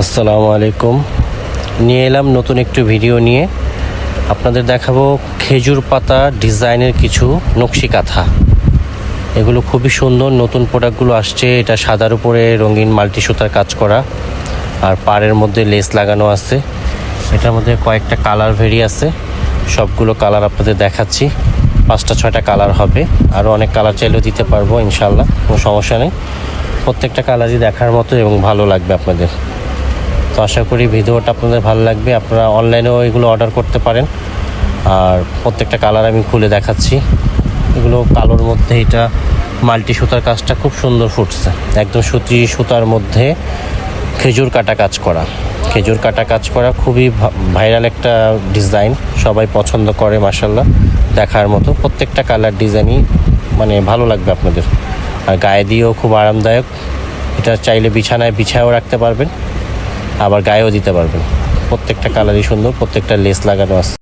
আসসালামু আলাইকুম। নিয়ে এলাম নতুন একটু ভিডিও নিয়ে। আপনাদের দেখাবো খেজুর পাতা ডিজাইনের কিছু নকশি কাঁথা। এগুলো খুবই সুন্দর, নতুন প্রোডাক্টগুলো আসছে। এটা সাদার উপরে রঙিন মাল্টি সুতার কাজ করা। আর পাড়ের মধ্যে লেস লাগানো আছে। এটার মধ্যে কয়েকটা কালার ভেরি আছে। সবগুলো কালার আপনাদের দেখাচ্ছি। পাঁচটা, ছয়টা কালার হবে। আরও অনেক কালার চাইলেও দিতে পারব ইনশাল্লাহ কোনো সমস্যা নেই। প্রত্যেকটা কালারই দেখার মতো এবং ভালো লাগবে আপনাদের। তো আশা করি ভিডিওটা আপনাদের ভালো লাগবে। আপনারা অনলাইনেও এগুলো অর্ডার করতে পারেন। আর প্রত্যেকটা কালার আমি খুলে দেখাচ্ছি। এগুলো কালোর মধ্যে এটা মাল্টি সুতার কাজটা খুব সুন্দর ফুটছে। একদম সুতি সুতার মধ্যে খেজুর কাটা কাজ করা। খেজুর কাটা কাজ করা খুবই ভাইরাল একটা ডিজাইন সবাই পছন্দ করে মাসাল্লাহ দেখার মতো প্রত্যেকটা কালার ডিজাইনই মানে ভালো লাগবে আপনাদের। আর গায়ে দিয়েও খুব আরামদায়ক। এটা চাইলে বিছানায় বিছায়ও রাখতে পারবেন। আবার গায়েও দিতে পারবেন প্রত্যেকটা কালারই সুন্দর প্রত্যেকটা লেস লাগানো আছে।